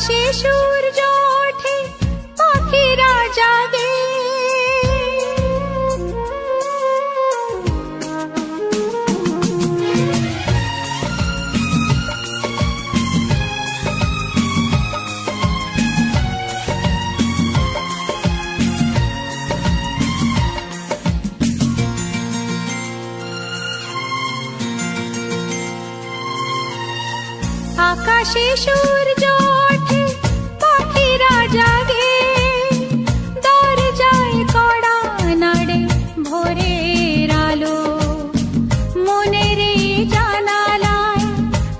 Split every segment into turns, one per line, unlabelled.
আকাশে সূর্য ওঠে পাখিরা জাগে। আকাশে সূর্য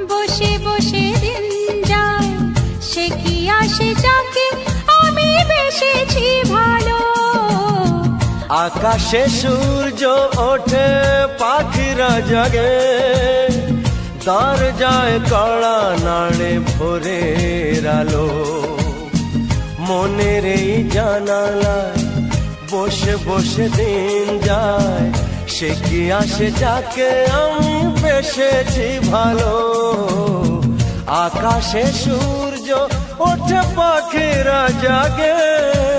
বসে বসে যায়। সে ভালো?
আকাশে সূর্য ওঠে, পাখিরা জাগে। দরজায় কড়া নাড়ে ভোরের আলো। মনের এই জানালায় বসে বসে দিন যায়। সে কি আসে যাকে আমি বেসেছি ভালো? আকাশে সূর্য, ওঠে পাখিরা জাগে।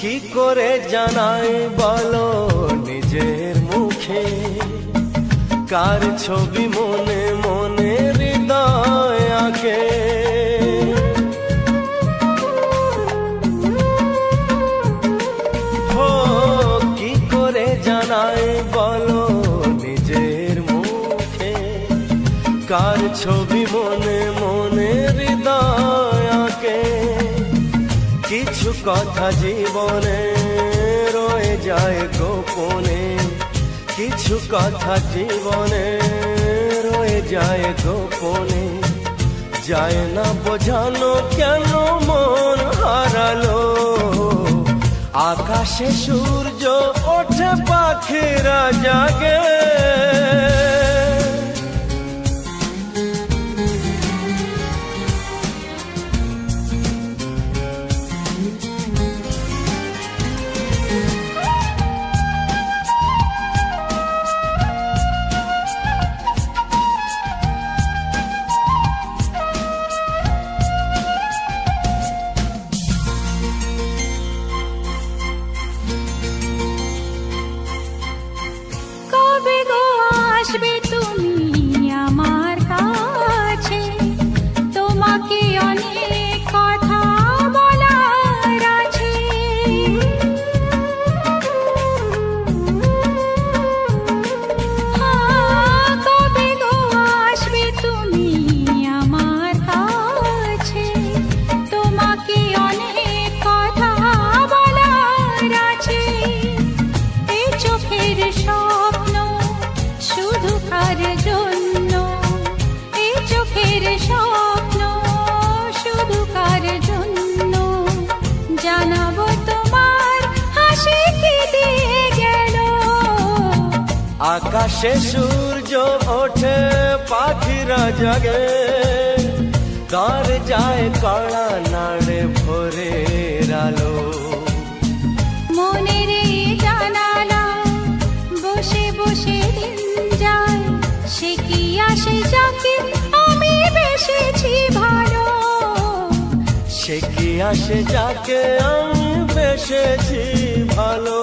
কি করে জানাই বলো নিজের মুখে? কার ছবি মনে মনে হৃদয় আঁকে? কি করে জানাই বলো নিজের মুখে? কার ছবি মনে মনে হৃদয় আঁকে? কিছু কথা জীবনে রয়ে যায় গোপনে। কিছু কথা জীবনে রয়ে যায় গোপনে। যায় না বোঝানো কেন মন হারালো। আকাশে সূর্য ওঠে পাখিরা জাগে। আকাশে সূর্য ওঠে পাখিরা জাগে। দর যায় কড়া নাড়ে ভোরের আলো।
মনের জানালা বসে বসে দিন যায়। সে কি আসে যাকে আমি বেসেছি ভালো?
সে কি আসে যাকে আমি বেসেছি ভালো?